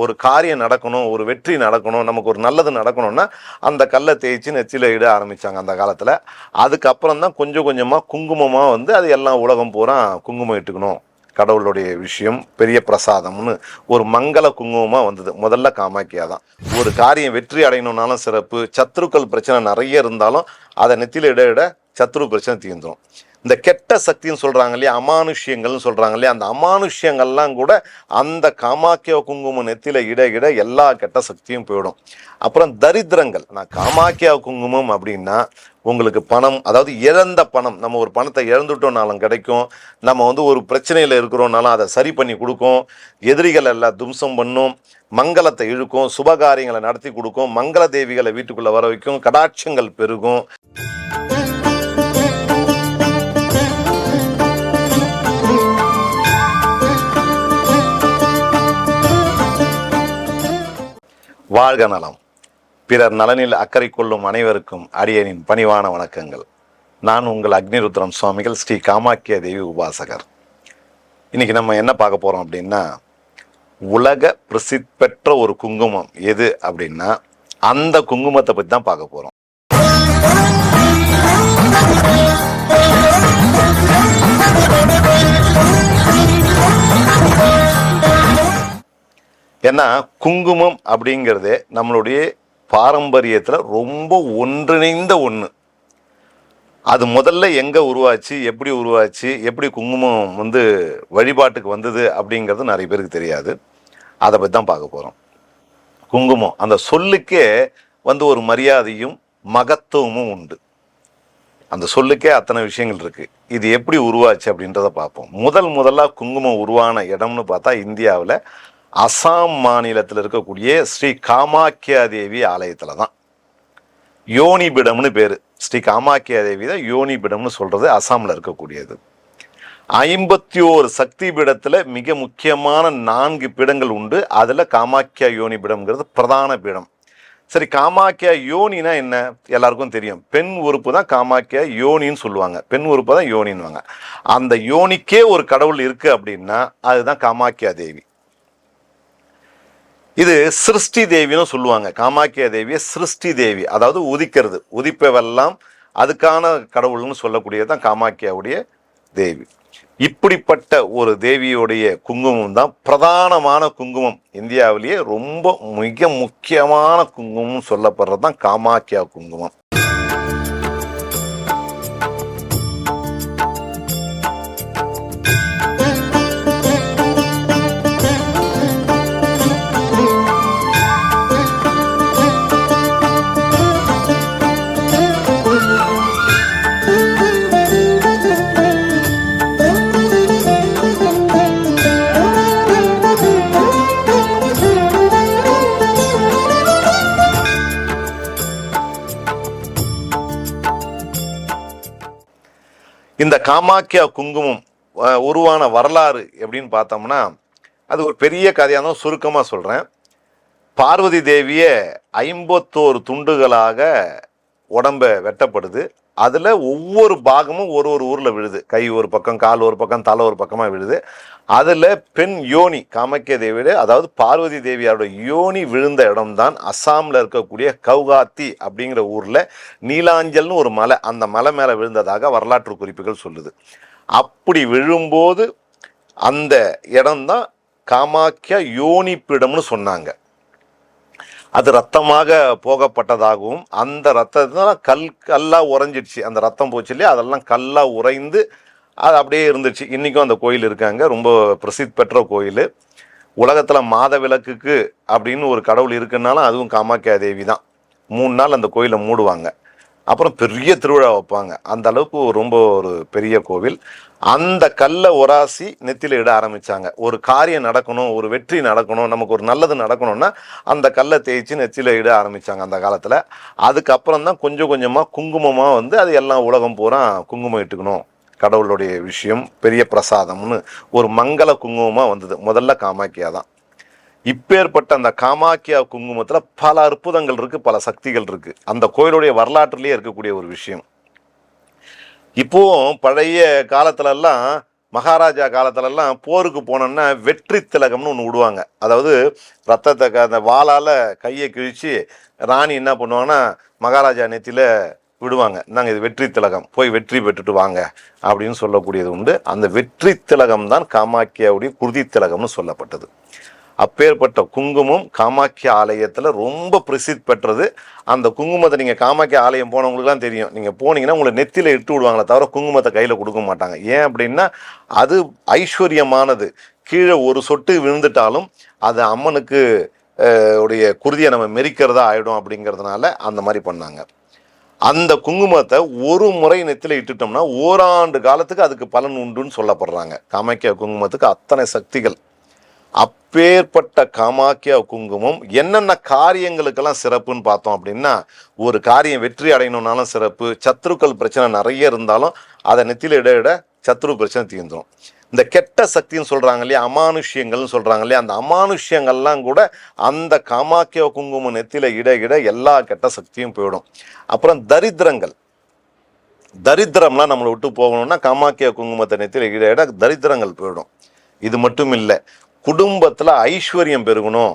ஒரு காரியம் நடக்கணும் ஒரு வெற்றி நடக்கணும் நமக்கு ஒரு நல்லது நடக்கணும்னா அந்த கல்லை தேய்ச்சி நெத்தியில் இட ஆரம்பித்தாங்க அந்த காலத்தில். அதுக்கப்புறம் தான் கொஞ்சம் கொஞ்சமாக குங்குமமாக வந்து அது எல்லாம் உலகம் பூரா குங்குமம் இட்டுக்கணும். கடவுளுடைய விஷயம் பெரிய பிரசாதம்னு ஒரு மங்கள குங்குமமாக வந்தது. முதல்ல காமாக்கியா தான். ஒரு காரியம் வெற்றி அடையணும்னாலும் சிறப்பு சத்ருக்கள் பிரச்சனை நிறைய இருந்தாலும் அதை நெத்தியில் இட இட சத்ரு பிரச்சனை தீர்ந்துடும் இந்த கெட்ட சக்தின்னு சொல்கிறாங்க இல்லையா அமானுஷ்யங்கள்னு சொல்கிறாங்க இல்லையா அந்த அமானுஷ்யங்கள்லாம் கூட அந்த காமாக்கிய குங்குமம் நெத்தியில் இட இட எல்லா கெட்ட சக்தியும் போயிடும். அப்புறம் தரித்திரங்கள். நான் காமாக்கியா குங்குமம் அப்படின்னா உங்களுக்கு பணம் அதாவது இழந்த பணம். நம்ம ஒரு பணத்தை இழந்துட்டோம்னாலும் கிடைக்கும். நம்ம வந்து ஒரு பிரச்சனையில் இருக்கிறோம்னாலும் அதை சரி பண்ணி கொடுக்கும். எதிரிகள் எல்லாம் தும்சம் பண்ணும். மங்களத்தை இழுக்கும். சுபகாரியங்களை நடத்தி கொடுக்கும். மங்கள தேவிகளை வீட்டுக்குள்ளே வர வைக்கும். கடாட்சங்கள் பெருகும். வாழ்க நலம். பிறர் நலனில் அக்கறை கொள்ளும் அனைவருக்கும் அடியனின் பணிவான வணக்கங்கள். நான் உங்கள் அக்னிருத்ரம் சுவாமிகள் ஸ்ரீ காமாக்கிய தேவி உபாசகர். இன்னைக்கு நம்ம என்ன பார்க்க போகிறோம் அப்படின்னா உலக பிரசித்தி பெற்ற ஒரு குங்குமம் எது அப்படின்னா அந்த குங்குமத்தை பற்றி தான் பார்க்க போறோம். ஏன்னா குங்குமம் அப்படிங்கிறது நம்மளுடைய பாரம்பரியத்தில் ரொம்ப ஒன்றிணைந்த ஒன்று அது முதல்ல எங்கே உருவாச்சு எப்படி உருவாச்சு எப்படி குங்குமம் வந்து வழிபாட்டுக்கு வந்தது அப்படிங்கிறது நிறைய பேருக்கு தெரியாது. அதை பற்றி தான் பார்க்க போகிறோம் குங்குமம் அந்த சொல்லுக்கே வந்து ஒரு மரியாதையும் மகத்துவமும் உண்டு. அந்த சொல்லுக்கே அத்தனை விஷயங்கள் இருக்குது இது எப்படி உருவாச்சு அப்படின்றத பார்ப்போம். முதல் முதலாக குங்குமம் உருவான இடம்னு பார்த்தா இந்தியாவில் அசாம் மாநிலத்தில் இருக்கக்கூடிய ஸ்ரீ காமாக்கியா தேவி ஆலயத்தில் தான். யோனிபிடம்னு பேர். ஸ்ரீ காமாக்கியா தேவி தான் யோனிபிடம்னு சொல்கிறது அசாமில் இருக்கக்கூடியது. ஐம்பத்தி ஓரு சக்தி பீடத்தில் மிக முக்கியமான நான்கு பீடங்கள் உண்டு. அதில் காமாக்கியா யோனி பீடம்ங்கிறது பிரதான பீடம். சரி காமாக்கியா யோனினா என்ன? எல்லாருக்கும் தெரியும். பெண் உறுப்பு தான் காமாக்கியா யோனின்னு சொல்லுவாங்க. பெண் உறுப்பு தான் யோனின்வாங்க அந்த யோனிக்கே ஒரு கடவுள் இருக்குது அப்படின்னா அதுதான் காமாக்கியா தேவி. இது சிருஷ்டி தேவின்னு சொல்லுவாங்க. காமாக்கியா தேவியை சிருஷ்டி தேவி அதாவது உதிக்கிறது. உதிப்பவெல்லாம் அதுக்கான கடவுள்னு சொல்லக்கூடியது தான் காமாக்கியாவுடைய தேவி. இப்படிப்பட்ட ஒரு தேவியுடைய குங்குமம் தான் பிரதானமான குங்குமம். இந்தியாவிலேயே ரொம்ப மிக முக்கியமான குங்குமம் சொல்லப்படுறது தான் காமாக்கியா குங்குமம். இந்த காமாக்கியா குங்குமம் உருவான வரலாறு எப்படின்னு பார்த்தோம்னா அது ஒரு பெரிய கதையாக தான் சுருக்கமாக சொல்கிறேன் பார்வதி தேவியை ஐம்பத்தோரு துண்டுகளாக உடம்பை வெட்டப்படுது. அதில் ஒவ்வொரு பாகமும் ஒரு ஒரு ஊரில் விழுது. கை ஒரு பக்கம் கால் ஒரு பக்கம் தலை ஒரு பக்கமாக விழுது. அதில் பெண் யோனி காமாக்கிய தேவியோட அதாவது பார்வதி தேவியாரோட யோனி விழுந்த இடம்தான் அஸ்ஸாமில் இருக்கக்கூடிய கவுகாத்தி அப்படிங்கிற ஊரில் நீலாஞ்சல்னு ஒரு மலை அந்த மலை மேலே விழுந்ததாக வரலாற்று குறிப்புகள் சொல்லுது. அப்படி விழும்போது அந்த இடம்தான் காமாக்கியா யோனிப்பிடம்னு சொன்னாங்க. அது ரத்தமாக போகப்பட்டதாகவும் அந்த ரத்தத்தை கல் கல்லாக உறைஞ்சிடுச்சு. அந்த ரத்தம் போச்சு இல்லையா? அதெல்லாம் கல்லாக உறைந்து அது அப்படியே இருந்துச்சு. இன்றைக்கும் அந்த கோயில் இருக்காங்க ரொம்ப பிரசித்தி பெற்ற கோயில். உலகத்தில் மாத விளக்குக்கு அப்படின்னு ஒரு கடவுள் இருக்குன்னாலும் அதுவும் காமாக்கியா தேவி தான். மூணு நாள் அந்த கோயிலை மூடுவாங்க. அப்புறம் பெரிய திருவிழா வைப்பாங்க. அந்த அளவுக்கு ரொம்ப ஒரு பெரிய கோவில். அந்த கல்லை உராசி நெத்தியில் இட ஆரம்பித்தாங்க ஒரு காரியம் நடக்கணும் ஒரு வெற்றி நடக்கணும் நமக்கு ஒரு நல்லது நடக்கணும்னா அந்த கல்லை தேய்ச்சி நெத்தியில் இட ஆரம்பித்தாங்க அந்த காலத்தில். அதுக்கப்புறம் தான் கொஞ்சம் கொஞ்சமாக குங்குமமாக வந்து அது எல்லாம் உலகம் பூரா குங்குமம் இட்டுக்கணும். கடவுளுடைய விஷயம் பெரிய பிரசாதம்னு ஒரு மங்கள குங்குமமாக வந்தது. முதல்ல காமாக்கியா தான். இப்பேற்பட்ட அந்த காமாக்கியா குங்குமத்தில் பல அற்புதங்கள் இருக்குது பல சக்திகள் இருக்குது அந்த கோயிலுடைய வரலாற்றுலேயே இருக்கக்கூடிய ஒரு விஷயம். இப்போவும் பழைய காலத்துலலாம் மகாராஜா காலத்துலலாம் போருக்கு போனோன்னா வெற்றி திலகம்னு ஒன்று விடுவாங்க. அதாவது ரத்தத்தை க- அந்த வாளால் கையை கிழித்து ராணி என்ன பண்ணுவாங்கன்னா மகாராஜா நெத்தியில் விடுவாங்க. நாங்கள் இது வெற்றி திலகம் போய் வெற்றி பெற்றுட்டு வாங்க அப்படின்னு சொல்லக்கூடியது உண்டு. அந்த வெற்றி திலகம் தான் காமாக்கியாவுடைய குருதி திலகம்னு சொல்லப்பட்டது. அப்பேற்பட்ட குங்குமம் காமாக்கிய ஆலயத்தில் ரொம்ப பிரசித்தி பெற்றது. அந்த குங்குமத்தை நீங்கள் காமாக்கிய ஆலயம் போனவங்களுக்குலாம் தெரியும். நீங்கள் போனீங்கன்னா உங்களை நெத்தியில் இட்டு விடுவாங்களே தவிர குங்குமத்தை கையில் கொடுக்க மாட்டாங்க. ஏன் அப்படின்னா அது ஐஸ்வர்யமானது. கீழே ஒரு சொட்டு விழுந்துட்டாலும் அது அம்மனுக்கு உடைய குருதியை நம்ம மெரிக்கிறதா ஆகிடும் அப்படிங்கிறதுனால அந்த மாதிரி பண்ணாங்க. அந்த குங்குமத்தை ஒரு முறை நெத்தில இட்டுட்டோம்னா ஓராண்டு காலத்துக்கு அதுக்கு பலன் உண்டுன்னு சொல்லப்படுறாங்க. காமாக்கியா குங்குமத்துக்கு அத்தனை சக்திகள். அப்பேற்பட்ட காமாக்கியா குங்குமம் என்னென்ன காரியங்களுக்கெல்லாம் சிறப்புன்னு பார்த்தோம் அப்படின்னா ஒரு காரியம் வெற்றி அடையணும்னாலும் சிறப்பு சத்ருக்கள் பிரச்சனை நிறைய இருந்தாலும் அதை நெத்தியில் இட இட சத்ரு பிரச்சனை தீர்ந்துடும் இந்த கெட்ட சக்தின்னு சொல்கிறாங்க இல்லையா அமானுஷ்யங்கள்னு சொல்கிறாங்க இல்லையா அந்த அமானுஷ்யங்கள்லாம் கூட அந்த காமாக்கிய குங்குமம் நெத்தியில் இட இட எல்லா கெட்ட சக்தியும் போயிடும். அப்புறம் தரித்திரங்கள். தரித்திரம்லாம் நம்மளை விட்டு போகணும்னா காமாக்கிய குங்குமத்தை நெத்தியில் இட இட தரித்திரங்கள் போயிடும். இது மட்டும் இல்லை குடும்பத்தில் ஐஸ்வர்யம் பெருகணும்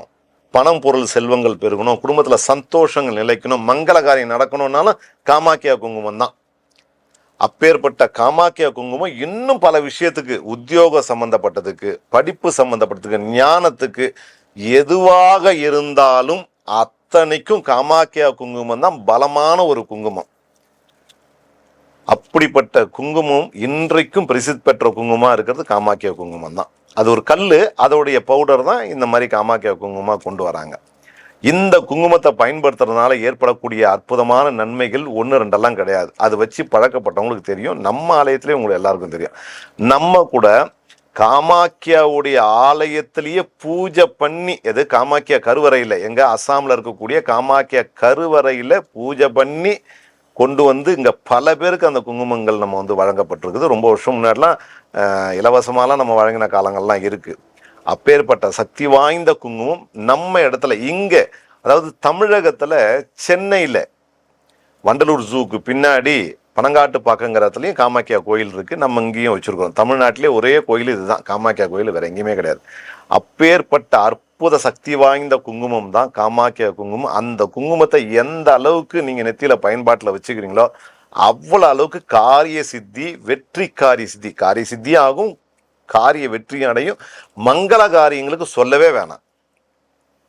பணம் பொருள் செல்வங்கள் பெருகணும் குடும்பத்தில் சந்தோஷங்கள் நிலைக்கணும் மங்கள காரியம் நடக்கணும்னாலும் காமாக்கியா குங்குமம் தான். அப்பேற்பட்ட காமாக்கியா குங்குமம் இன்னும் பல விஷயத்துக்கு உத்தியோக சம்பந்தப்பட்டதுக்கு படிப்பு சம்பந்தப்பட்டதுக்கு ஞானத்துக்கு எதுவாக இருந்தாலும் அத்தனைக்கும் காமாக்கியா குங்குமம் தான் பலமான ஒரு குங்குமம். அப்படிப்பட்ட குங்குமம் இன்றைக்கும் பிரசித்தி பெற்ற குங்குமமாக இருக்கிறது காமாக்கியா குங்குமம் தான். அது ஒரு கல் அதோடைய பவுடர் தான் இந்த மாதிரி காமாக்கியா குங்குமமாக கொண்டு வராங்க. இந்த குங்குமத்தை பயன்படுத்துறதுனால ஏற்படக்கூடிய அற்புதமான நன்மைகள் ஒன்று ரெண்டெல்லாம் கிடையாது. அது வச்சு பழக்கப்பட்டவங்களுக்கு தெரியும். நம்ம ஆலயத்திலே உங்களுக்கு எல்லாருக்கும் தெரியும். நம்ம கூட காமாக்கியாவுடைய ஆலயத்திலேயே பூஜை பண்ணி எது காமாக்கியா கருவறையில் எங்கே அஸ்ஸாமில் இருக்கக்கூடிய காமாக்கியா கருவறையில் பூஜை பண்ணி கொண்டு வந்து இங்கே பல பேருக்கு அந்த குங்குமங்கள் நம்ம வந்து வழங்கப்பட்டிருக்குது. ரொம்ப வருஷம் முன்னாடிலாம் இலவசமாலாம் நம்ம வழங்கின காலங்கள்லாம் இருக்குது அப்பேற்பட்ட சக்தி வாய்ந்த குங்குமம் நம்ம இடத்துல இங்கே அதாவது தமிழகத்தில் சென்னையில் வண்டலூர் ஜூக்கு பின்னாடி பனங்காட்டு பாக்கங்கிற இடத்துலையும் காமாக்கியா கோயில் இருக்குது நம்ம இங்கேயும் வச்சுருக்கோம் தமிழ்நாட்டிலே ஒரே கோயில் இதுதான். காமாக்கியா கோயில் வேறு எங்கேயுமே கிடையாது. அப்பேற்பட்ட அற்புத சக்தி வாய்ந்த குங்குமம் தான் காமாக்கியா குங்குமம். அந்த குங்குமத்தை எந்த அளவுக்கு நீங்கள் நெத்தியில் பயன்பாட்டில் வச்சுக்கிறீங்களோ அவ்வளோ அளவுக்கு காரிய சித்தி வெற்றி காரிய சித்தி. காரிய சித்தியாகும் காரிய வெற்றி அடையும். மங்கள காரியங்களுக்கு சொல்லவே வேணாம்.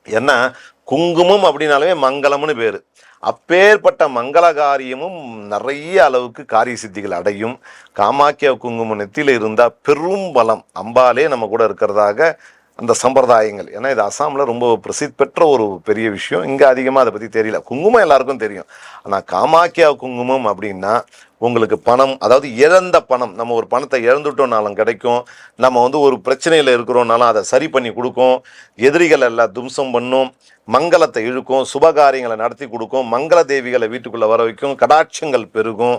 ஏன்னா குங்குமம் அப்படின்னாலுமே மங்களம்னு பேர். அப்பேற்பட்ட மங்கள காரியமும் நிறைய அளவுக்கு காரிய சித்திகள் அடையும். காமாக்கிய குங்குமம் நெத்தியில் இருந்தால் பெரும் பலம். அம்பாலே நம்ம கூட இருக்கிறதாக அந்த சம்பிரதாயங்கள். ஏன்னா இது அசாமில் ரொம்ப பிரசித்தி பெற்ற ஒரு பெரிய விஷயம். இங்கே அதிகமாக அதை பற்றி தெரியல. குங்குமம் எல்லாருக்கும் தெரியும். ஆனால் காமாக்கியா குங்குமம் அப்படின்னா உங்களுக்கு பணம் அதாவது இழந்த பணம். நம்ம ஒரு பணத்தை இழந்துட்டோம்னாலும் கிடைக்கும். நம்ம வந்து ஒரு பிரச்சனையில் இருக்கிறோம்னாலும் அதை சரி பண்ணி கொடுக்கும். எதிரிகள் எல்லாம் தும்சம் பண்ணும். மங்களத்தை இழுக்கும். சுபகாரியங்களை நடத்தி கொடுக்கும். மங்கள தேவிகளை வீட்டுக்குள்ளே வர வைக்கும். கடாட்சங்கள் பெருகும்.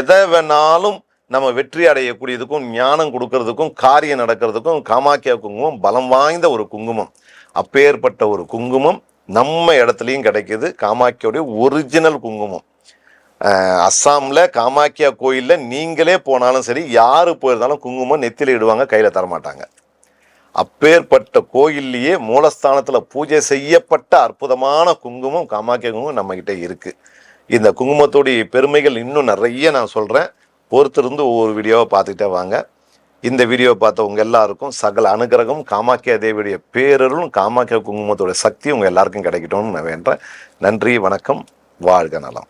எதை வேணாலும் நம்ம வெற்றி அடையக்கூடியதுக்கும் ஞானம் கொடுக்கறதுக்கும் காரியம் நடக்கிறதுக்கும் காமாக்கியா குங்குமம் பலம் வாய்ந்த ஒரு குங்குமம். அப்பேற்பட்ட ஒரு குங்குமம் நம்ம இடத்துலையும் கிடைக்கிது. காமாக்கியோடைய ஒரிஜினல் குங்குமம். அஸ்ஸாமில் காமாக்கியா கோயிலில் நீங்களே போனாலும் சரி யார் போயிருந்தாலும் குங்குமம் நெத்தியில் இடுவாங்க கையில் தரமாட்டாங்க. அப்பேற்பட்ட கோயில்லையே மூலஸ்தானத்தில் பூஜை செய்யப்பட்ட அற்புதமான குங்குமம் காமாக்கிய குங்குமம் நம்மக்கிட்ட இருக்குது இந்த குங்குமத்துடைய பெருமைகள் இன்னும் நிறைய நான் சொல்கிறேன் பொறுத்திருந்து ஒவ்வொரு வீடியோவை பார்த்துக்கிட்டே வாங்க. இந்த வீடியோவை பார்த்த உங்கள் எல்லாருக்கும் சகல அனுகிரகம். காமாக்கியா தேவியுடைய பேரருளும் காமாக்கியா குங்குமத்தோட சக்தி உங்கள் எல்லாருக்கும் கிடைக்கட்டும்னு நான் வேண்டேன் நன்றி வணக்கம் வாழ்க நலம்.